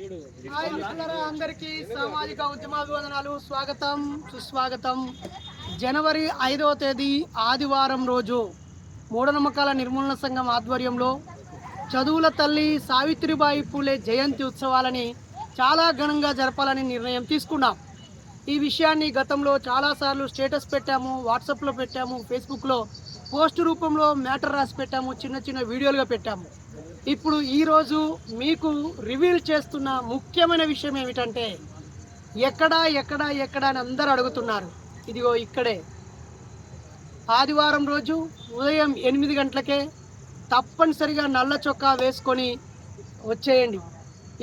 అందరికీ సామాజిక ఉద్యమాభివందనాలు స్వాగతం సుస్వాగతం. జనవరి ఐదవ తేదీ ఆదివారం రోజు మూఢనమ్మకాల నిర్మూలన సంఘం ఆధ్వర్యంలో చదువుల తల్లి సావిత్రిబాయి పూలే జయంతి ఉత్సవాలని చాలా ఘనంగా జరపాలని నిర్ణయం తీసుకున్నాం. ఈ విషయాన్ని గతంలో చాలాసార్లు స్టేటస్ పెట్టాము వాట్సాప్లో పెట్టాము ఫేస్బుక్లో పోస్ట్ రూపంలో మ్యాటర్ రాసి పెట్టాము చిన్న చిన్న వీడియోలుగా పెట్టాము. ఇప్పుడు ఈరోజు మీకు రివీల్ చేస్తున్న ముఖ్యమైన విషయం ఏమిటంటే ఎక్కడ ఎక్కడ ఎక్కడ అని అందరూ అడుగుతున్నారు. ఇదిగో ఇక్కడే. ఆదివారం రోజు ఉదయం ఎనిమిది గంటలకే తప్పనిసరిగా నల్ల చొక్కా వేసుకొని వచ్చేయండి.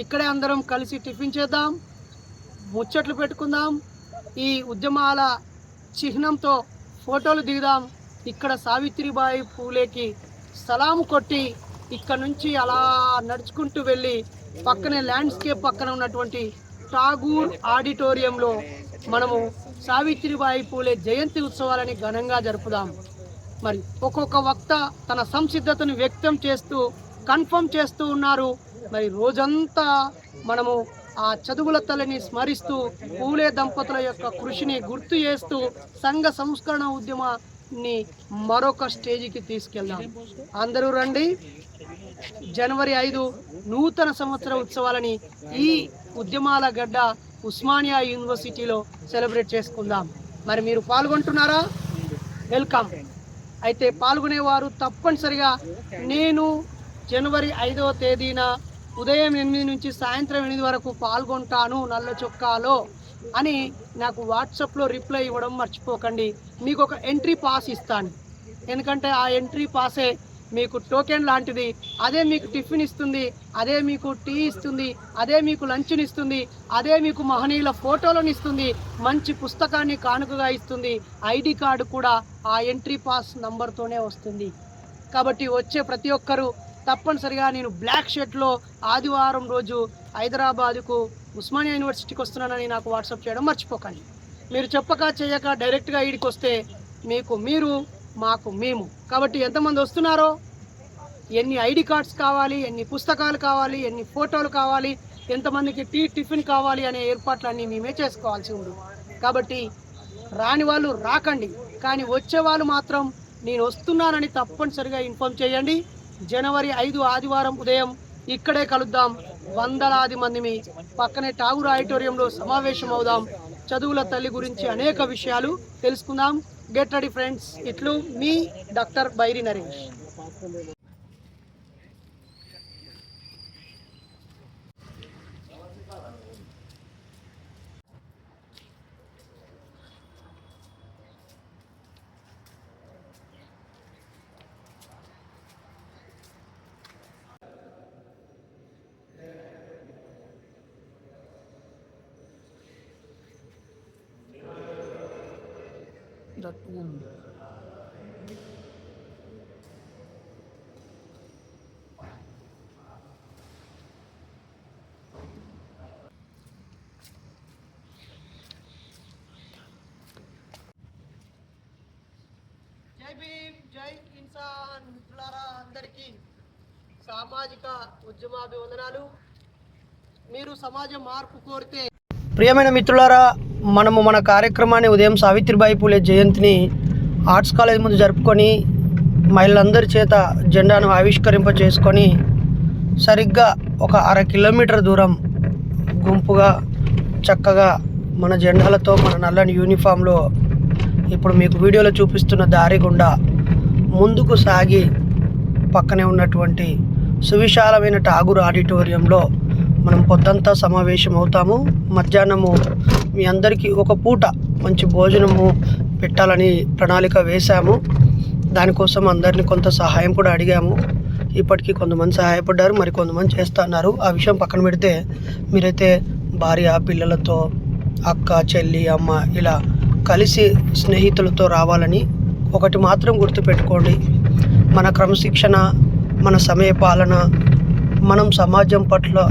ఇక్కడే అందరం కలిసి టిఫిన్ చేద్దాం ముచ్చట్లు పెట్టుకుందాం ఈ ఉద్యమాల చిహ్నంతో ఫోటోలు దిగుదాం. ఇక్కడ సావిత్రిబాయి పూలేకి సలాము కొట్టి ఇక్కడ నుంచి అలా నడుచుకుంటూ వెళ్ళి పక్కనే ల్యాండ్స్కేప్ పక్కన ఉన్నటువంటి టాగూర్ ఆడిటోరియంలో మనము సావిత్రిబాయి పూలే జయంతి ఉత్సవాలని ఘనంగా జరుపుదాం. మరి ఒక్కొక్క వక్త తన సంసిద్ధతను వ్యక్తం చేస్తూ కన్ఫర్మ్ చేస్తూ ఉన్నారు. మరి రోజంతా మనము ఆ చదువుల తల్లిని స్మరిస్తూ పూలే దంపతుల యొక్క కృషిని గుర్తు చేస్తూ సంఘ సంస్కరణ ఉద్యమ ని మరొక స్టేజికి తీసుకెళ్దాం. అందరూ రండి. జనవరి ఐదు నూతన సంవత్సర ఉత్సవాలని ఈ ఉద్యమాల గడ్డ ఉస్మానియా యూనివర్సిటీలో సెలబ్రేట్ చేసుకుందాం. మరి మీరు పాల్గొంటున్నారా? వెల్కమ్. అయితే పాల్గొనేవారు తప్పనిసరిగా నేను జనవరి ఐదవ తేదీన ఉదయం ఎనిమిది నుంచి సాయంత్రం ఎనిమిది వరకు పాల్గొంటాను నల్ల చొక్కాలో అని నాకు వాట్సాప్లో రిప్లై ఇవ్వడం మర్చిపోకండి. మీకు ఒక ఎంట్రీ పాస్ ఇస్తాను. ఎందుకంటే ఆ ఎంట్రీ పాసే మీకు టోకెన్ లాంటిది. అదే మీకు టిఫిన్ ఇస్తుంది అదే మీకు టీ ఇస్తుంది అదే మీకు లంచ్ని ఇస్తుంది అదే మీకు మహనీయుల ఫోటోలను ఇస్తుంది మంచి పుస్తకాన్ని కానుకగా ఇస్తుంది. ఐడి కార్డు కూడా ఆ ఎంట్రీ పాస్ నంబర్తోనే వస్తుంది. కాబట్టి వచ్చే ప్రతి ఒక్కరూ తప్పనిసరిగా నేను బ్లాక్ షర్ట్లో ఆదివారం రోజు హైదరాబాదుకు ఉస్మానియా యూనివర్సిటీకి వస్తున్నానని నాకు వాట్సాప్ చేయడం మర్చిపోకండి. మీరు చెప్పక చేయక డైరెక్ట్గా ఈడికి వస్తే మీకు మీరు మాకు మేము. కాబట్టి ఎంతమంది వస్తున్నారో ఎన్ని ఐడి కార్డ్స్ కావాలి ఎన్ని పుస్తకాలు కావాలి ఎన్ని ఫోటోలు కావాలి ఎంతమందికి టీ టిఫిన్ కావాలి అనే ఏర్పాట్లన్నీ మేమే చేసుకోవాల్సి ఉంది. కాబట్టి రాని వాళ్ళు రాకండి. కానీ వచ్చే వాళ్ళు మాత్రం నేను వస్తున్నానని తప్పనిసరిగా ఇన్ఫామ్ చేయండి. జనవరి ఐదు ఆదివారం ఉదయం ఇక్కడే కలుద్దాం. వందలాది మందిమి పక్కనే ఠాగూర్ ఆడిటోరియంలో సమావేశం అవుదాం చదువుల తల్లి గురించి అనేక విషయాలు తెలుసుకుందాం. గెట్ రెడీ ఫ్రెండ్స్ ఇట్లు మీ డాక్టర్ బైరి నరేష్. Womb. జై భీమ్ జై ఇన్సాన్ మిత్రులారా అందరికీ సామాజిక ఉద్యమాభివందనాలు మీరు సమాజ మార్పు కోరితే ప్రియమైన మిత్రులారా మనము మన కార్యక్రమాన్ని ఉదయం సావిత్రిబాయి పూలే జయంతిని ఆర్ట్స్ కాలేజ్ ముందు జరుపుకొని మహిళలందరి చేత జెండాను ఆవిష్కరింప చేసుకొని సరిగ్గా ఒక అర కిలోమీటర్ దూరం గుంపుగా చక్కగా మన జెండాలతో మన నల్లని యూనిఫామ్లో ఇప్పుడు మీకు వీడియోలో చూపిస్తున్న దారి గుండా ముందుకు సాగి పక్కనే ఉన్నటువంటి సువిశాలమైన ఠాగూర్ ఆడిటోరియంలో మనం పొద్దంతా సమావేశం అవుతాము మధ్యాహ్నము మీ అందరికీ ఒక పూట మంచి భోజనము పెట్టాలని ప్రణాళిక వేశాము. దానికోసం అందరిని కొంత సహాయం కూడా అడిగాము. ఇప్పటికీ కొంతమంది సహాయపడ్డారు మరి కొంతమంది చేస్తున్నారు. ఆ విషయం పక్కన పెడితే మీరైతే భార్య పిల్లలతో అక్క చెల్లి అమ్మ ఇలా కలిసి స్నేహితులతో రావాలని ఒకటి మాత్రం గుర్తుపెట్టుకోండి. మన క్రమశిక్షణ మన సమయ పాలన మనం సమాజం పట్ల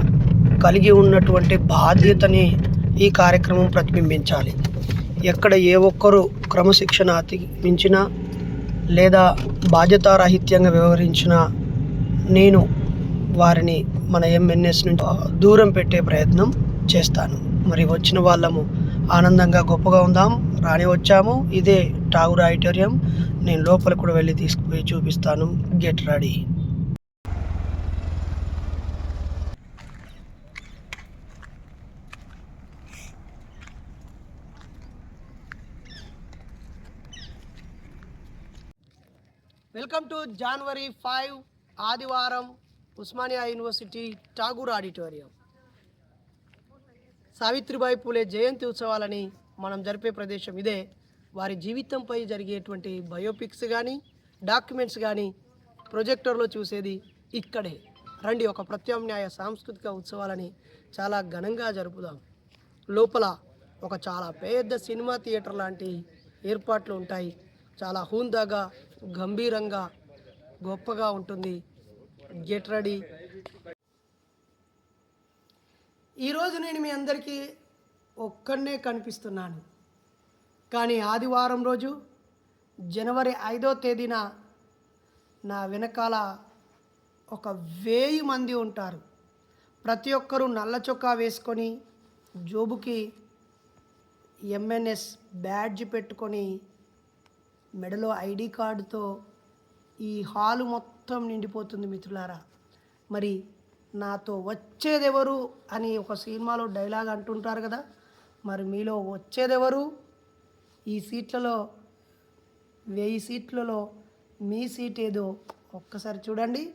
కలిగి ఉన్నటువంటి బాధ్యతని ఈ కార్యక్రమం ప్రతిబింబించాలి. ఎక్కడ ఏ ఒక్కరు క్రమశిక్షణ అతిమించినా లేదా బాధ్యతారాహిత్యంగా వ్యవహరించినా నేను వారిని మన ఎంఎన్ఎస్ నుంచి దూరం పెట్టే ప్రయత్నం చేస్తాను. మరి వచ్చిన వాళ్ళము ఆనందంగా గొప్పగా ఉందాం. రాని వచ్చాము. ఇదే టాగూర్ ఆడిటోరియం. నేను లోపల కూడా వెళ్ళి తీసుకుపోయి చూపిస్తాను. Get ready. Welcome to January five ఆదివారం ఉస్మానియా యూనివర్సిటీ ఠాగూర్ ఆడిటోరియం. సావిత్రిబాయి పూలే జయంతి ఉత్సవాలని మనం జరిపే ప్రదేశం ఇదే. వారి జీవితంపై జరిగేటువంటి బయోపిక్స్ కానీ డాక్యుమెంట్స్ కానీ ప్రొజెక్టర్లో చూసేది ఇక్కడే. రండి ఒక ప్రత్యామ్నాయ సాంస్కృతిక ఉత్సవాలని చాలా ఘనంగా జరుపుదాం. లోపల ఒక చాలా పెద్ద సినిమా థియేటర్ లాంటి ఏర్పాట్లు ఉంటాయి. చాలా హూందాగా గంభీరంగా గొప్పగా ఉంటుంది. Get ready. ఈరోజు నేను మీ అందరికీ ఒక్కడనే కనిపిస్తున్నాను. కానీ ఆదివారం రోజు జనవరి ఐదో తేదీన నా వెనకాల ఒక వేయి మంది ఉంటారు. ప్రతి ఒక్కరూ నల్ల చొక్కా వేసుకొని జోబుకి ఎంఎన్ఎస్ బ్యాడ్జ్ పెట్టుకొని మెడలో ఐడి కార్డుతో ఈ హాలు మొత్తం నిండిపోతుంది మిత్రులారా. మరి నాతో వచ్చేదెవరు అని ఒక సినిమాలో డైలాగ్ అంటుంటారు కదా. మరి మీలో వచ్చేదెవరు? ఈ సీట్లలో వెయ్యి సీట్లలో మీ సీట్ ఏదో ఒక్కసారి చూడండి.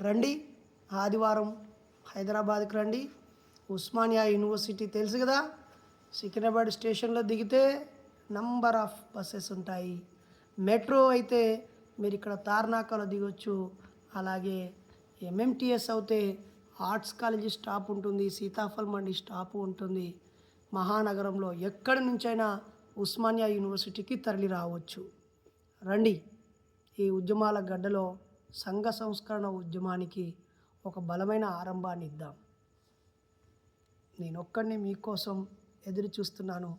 రండి. ఆదివారం హైదరాబాద్కి రండి. ఉస్మానియా యూనివర్సిటీ తెలుసు కదా. సికింద్రాబాద్ స్టేషన్లో దిగితే నంబర్ ఆఫ్ బస్సెస్ ఉంటాయి. మెట్రో అయితే మీరు ఇక్కడ తార్నాకలో దిగొచ్చు. అలాగే ఎంఎంటీఎస్ అయితే ఆర్ట్స్ కాలేజీ స్టాప్ ఉంటుంది సీతాఫల్ మండి స్టాప్ ఉంటుంది. మహానగరంలో ఎక్కడి నుంచైనా ఉస్మానియా యూనివర్సిటీకి తరలి రావచ్చు. రండి ఈ ఉద్యమాల గడ్డలో సంఘ సంస్కరణ ఉద్యమానికి ఒక బలమైన ఆరంభాన్ని ఇద్దాం. నేను ఒక్కడిని మీకోసం ఎదురు చూస్తున్నాను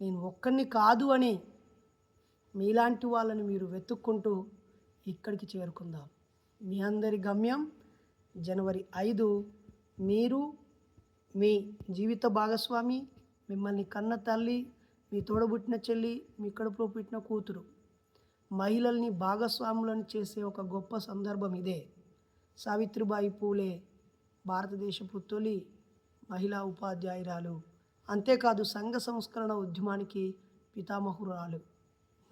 నేను ఒక్కడిని కాదు అని మీలాంటి వాళ్ళని మీరు వెతుక్కుంటూ ఇక్కడికి చేరుకుందాం. మీ అందరి గమ్యం జనవరి ఐదు. మీరు మీ జీవిత భాగస్వామి మిమ్మల్ని కన్న తల్లి మీ తోడబుట్టిన చెల్లి మీ కడుపులో పుట్టిన కూతురు. మహిళల్ని భాగస్వాములను చేసే ఒక గొప్ప సందర్భం ఇదే. సావిత్రిబాయి పూలే భారతదేశపు తొలి మహిళా ఉపాధ్యాయురాలు. అంతేకాదు సంఘ సంస్కరణ ఉద్యమానికి పితామహురాలు.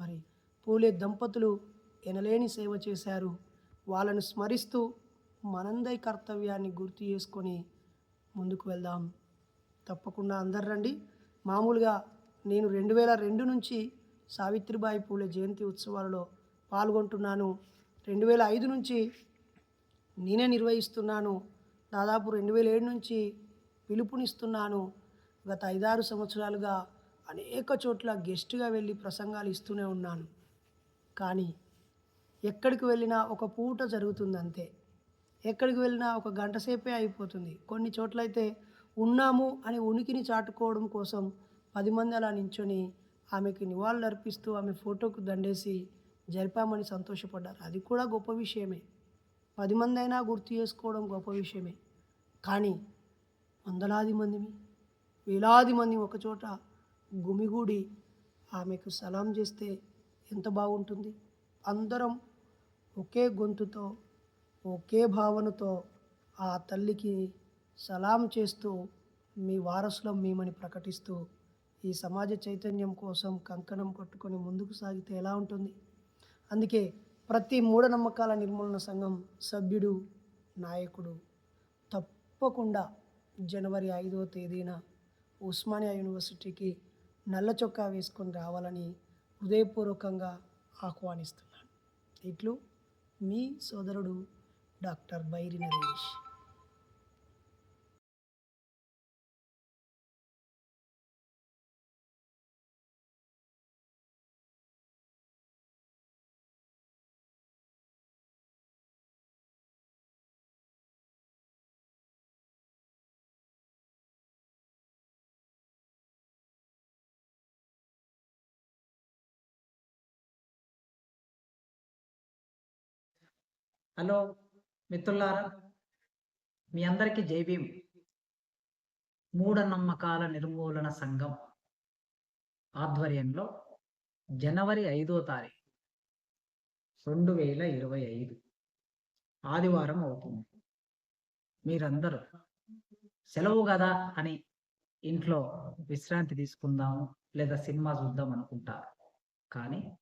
మరి పూలే దంపతులు ఎనలేని సేవ చేశారు. వాళ్ళను స్మరిస్తూ మనందరి కర్తవ్యాన్ని గుర్తు చేసుకొని ముందుకు వెళ్దాం. తప్పకుండా అందరు రండి. మామూలుగా నేను రెండు వేల రెండు నుంచి సావిత్రిబాయి పూలే జయంతి ఉత్సవాలలో పాల్గొంటున్నాను. రెండు వేల ఐదు నుంచి నేనే నిర్వహిస్తున్నాను. దాదాపు రెండు వేల ఏడు నుంచి పిలుపునిస్తున్నాను. గత ఐదారు సంవత్సరాలుగా అనేక చోట్ల గెస్ట్గా వెళ్ళి ప్రసంగాలు ఇస్తూనే ఉన్నాను. కానీ ఎక్కడికి వెళ్ళినా ఒక పూట జరుగుతుంది అంతే ఎక్కడికి వెళ్ళినా ఒక గంట సేపే అయిపోతుంది. కొన్ని చోట్లయితే ఉన్నాము అని ఉనికిని చాటుకోవడం కోసం పది మంది అలా నించొని ఆమెకి నివాళులు అర్పిస్తూ ఆమె ఫోటోకు దండేసి జరిపామని సంతోషపడ్డారు. అది కూడా గొప్ప విషయమే. పది మంది అయినా గుర్తు చేసుకోవడం గొప్ప విషయమే. కానీ వందలాది మందిని వేలాది మంది ఒకచోట గుమిగూడి ఆమెకు సలాం చేస్తే ఎంత బాగుంటుంది? అందరం ఒకే గొంతుతో ఒకే భావనతో ఆ తల్లికి సలాం చేస్తూ మీ వారసులం మేమని ప్రకటిస్తూ ఈ సమాజ చైతన్యం కోసం కంకణం కట్టుకొని ముందుకు సాగితే ఎలా ఉంటుంది? అందుకే ప్రతి మూఢనమ్మకాల నిర్మూలన సంఘం సభ్యుడు నాయకుడు తప్పకుండా జనవరి ఐదవ తేదీన ఉస్మానియా యూనివర్సిటీకి నల్ల చొక్కా వేసుకొని రావాలని హృదయపూర్వకంగా ఆహ్వానిస్తున్నాను. ఇట్లు మీ సోదరుడు డాక్టర్ బైరి నరేష్. హలో మిత్రులారా మీ అందరికీ జై మూఢనమ్మకాల నిర్మూలన సంఘం ఆధ్వర్యంలో జనవరి ఐదో తారీఖు రెండు వేల ఇరవై ఐదు ఆదివారం అవుతుంది. మీరందరూ సెలవు కదా అని ఇంట్లో విశ్రాంతి తీసుకుందాము లేదా సినిమా చూద్దాం అనుకుంటారు. కానీ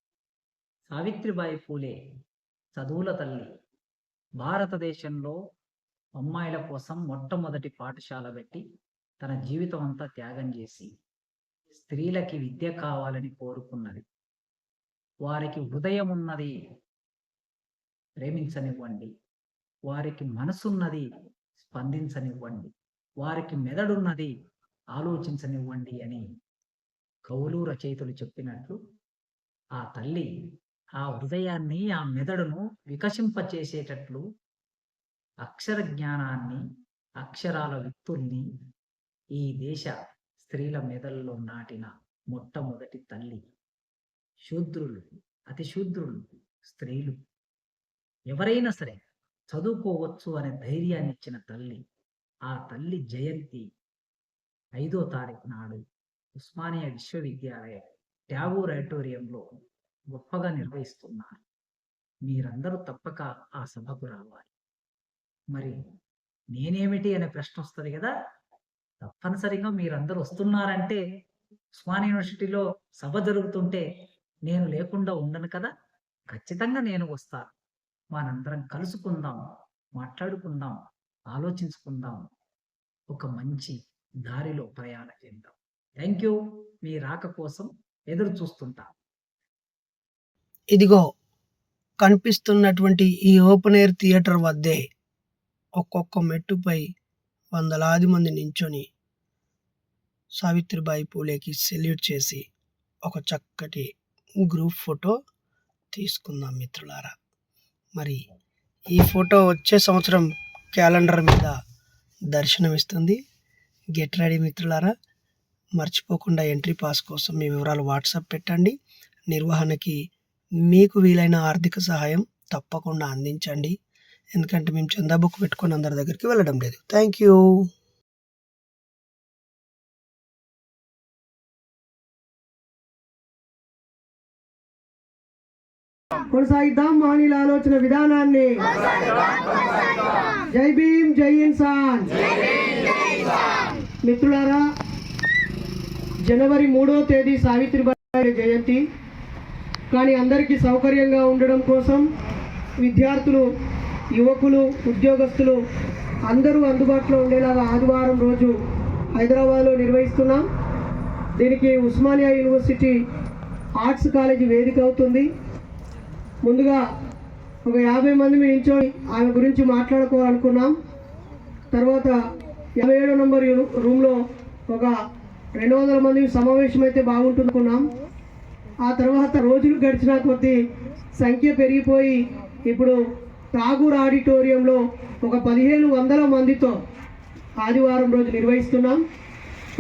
సావిత్రిబాయి ఫూలే చదువుల తల్లి భారతదేశంలో అమ్మాయిల కోసం మొట్టమొదటి పాఠశాల పెట్టి తన జీవితం అంతా త్యాగం చేసి స్త్రీలకి విద్య కావాలని కోరుకున్నది. వారికి హృదయం ఉన్నది ప్రేమించనివ్వండి. వారికి మనసున్నది స్పందించనివ్వండి. వారికి మెదడున్నది ఆలోచించనివ్వండి అని కవులు రచయితలు చెప్పినట్లు ఆ తల్లి ఆ హృదయాన్ని ఆ మెదడును వికసింపచేసేటట్లు అక్షర జ్ఞానాన్ని అక్షరాల విత్తుల్ని ఈ దేశ స్త్రీల మెదళ్ళలో నాటిన మొట్టమొదటి తల్లి శూద్రులు అతి శూద్రులు స్త్రీలు. ఎవరైనా సరే చదువుకోవచ్చు అనే ధైర్యాన్ని ఇచ్చిన తల్లి ఆ తల్లి జయంతి ఐదో తారీఖు నాడు ఉస్మానియా విశ్వవిద్యాలయ ట్యాగూర్ ఆడిటోరియంలో గొప్పగా నిర్వహిస్తున్నారు. మీరందరూ తప్పక ఆ సభకు రావాలి. మరి నేనేమిటి అనే ప్రశ్న వస్తుంది కదా? తప్పనిసరిగా మీరందరూ వస్తున్నారంటే ఉస్మాన్ యూనివర్సిటీలో సభ జరుగుతుంటే నేను లేకుండా ఉండను కదా? ఖచ్చితంగా నేను వస్తాను మనందరం కలుసుకుందాం మాట్లాడుకుందాం ఆలోచించుకుందాం. ఒక మంచి దారిలో ప్రయాణం చేద్దాం. థ్యాంక్ యూ మీ రాక కోసం ఎదురు చూస్తుంటా ఇదిగో కనిపిస్తున్నటువంటి ఈ ఓపెన్ ఎయిర్ థియేటర్ వద్దే ఒక్కొక్క మెట్టుపై వందలాది మంది నించొని సావిత్రిబాయి పూలేకి సెల్యూట్ చేసి ఒక చక్కటి గ్రూప్ ఫోటో తీసుకుందాం మిత్రులారా. మరి ఈ ఫోటో వచ్చే సంవత్సరం క్యాలెండర్ మీద దర్శనమిస్తుంది. గెట్ రెడీ మిత్రులారా. మర్చిపోకుండా ఎంట్రీ పాస్ కోసం మీ వివరాలు వాట్సాప్ పెట్టండి. నిర్వహణకి మీకు వీలైన ఆర్థిక సహాయం తప్పకుండా అందించండి. ఎందుకంటే మేము చందా బుక్ పెట్టుకొని అందరి దగ్గరికి వెళ్ళడం లేదు. Thank you. కొనసాగిద్దాం మానిల ఆలోచన విధానాన్ని. జై భీమ్ జై ఇన్సాన్. మిత్రులారా జనవరి మూడో తేదీ సావిత్రిబాయి జయంతి. కానీ అందరికీ సౌకర్యంగా ఉండడం కోసం విద్యార్థులు యువకులు ఉద్యోగస్తులు అందరూ అందుబాటులో ఉండేలాగా ఆదివారం రోజు హైదరాబాద్లో నిర్వహిస్తున్నాం. దీనికి ఉస్మానియా యూనివర్సిటీ ఆర్ట్స్ కాలేజీ వేదిక అవుతుంది. ముందుగా ఒక యాభై మంది మీ నించొని ఆమె గురించి మాట్లాడుకోవాలనుకున్నాం. తర్వాత యాభై ఏడో నంబర్ రూమ్లో ఒక రెండు వందల మంది సమావేశం అయితే బాగుంటుందనుకున్నాం. ఆ తర్వాత రోజులు గడిచిన కొద్దీ సంఖ్య పెరిగిపోయి ఇప్పుడు ఠాగూర్ ఆడిటోరియంలో ఒక పదిహేను వందల మందితో ఆదివారం రోజు నిర్వహిస్తున్నాం.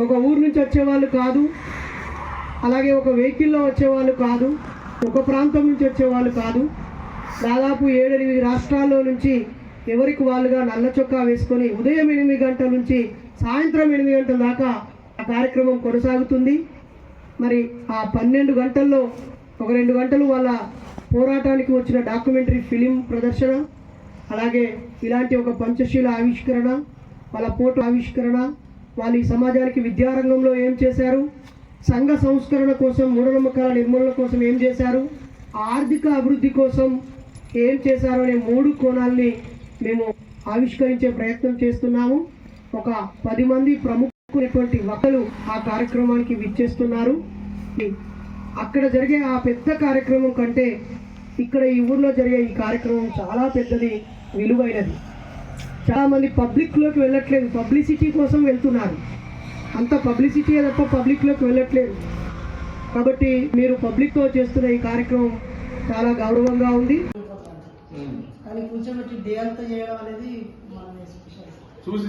ఒక ఊరు నుంచి వచ్చేవాళ్ళు కాదు అలాగే ఒక వెహికల్లో వచ్చేవాళ్ళు కాదు ఒక ప్రాంతం నుంచి వచ్చేవాళ్ళు కాదు. దాదాపు ఏడెనిమిది రాష్ట్రాల్లో నుంచి ఎవరికి వాళ్ళుగా నల్ల చొక్కా వేసుకొని ఉదయం ఎనిమిది గంటల నుంచి సాయంత్రం ఎనిమిది గంటల దాకా ఆ కార్యక్రమం కొనసాగుతుంది. మరి ఆ పన్నెండు గంటల్లో ఒక రెండు గంటలు వాళ్ళ పోరాటానికి వచ్చిన డాక్యుమెంటరీ ఫిలిం ప్రదర్శన అలాగే ఇలాంటి ఒక పంచశీల ఆవిష్కరణ వాళ్ళ ఫోటో ఆవిష్కరణ వాళ్ళు ఈ సమాజానికి విద్యారంగంలో ఏం చేశారు సంఘ సంస్కరణ కోసం మూఢనమ్మకాల నిర్మూలన కోసం ఏం చేశారు ఆర్థిక అభివృద్ధి కోసం ఏం చేశారు అనే మూడు కోణాల్ని మేము ఆవిష్కరించే ప్రయత్నం చేస్తున్నాము. ఒక పది మంది ప్రముఖ వక్తలు ఆ కార్యక్రమానికి విచ్చేస్తున్నారు. అక్కడ జరిగే ఆ పెద్ద కార్యక్రమం కంటే ఇక్కడ ఈ ఊర్లో జరిగే ఈ కార్యక్రమం చాలా పెద్దది విలువైనది. చాలా మంది పబ్లిక్లోకి వెళ్ళట్లేదు. పబ్లిసిటీ కోసం వెళ్తున్నారు. అంత పబ్లిసిటీ తప్ప పబ్లిక్లోకి వెళ్ళట్లేదు. కాబట్టి మీరు పబ్లిక్తో చేస్తున్న ఈ కార్యక్రమం చాలా గౌరవంగా ఉంది. కానీ కూర్చోబెట్టి డే అంతా చేయడం అనేది మన స్పెషల్. చూసి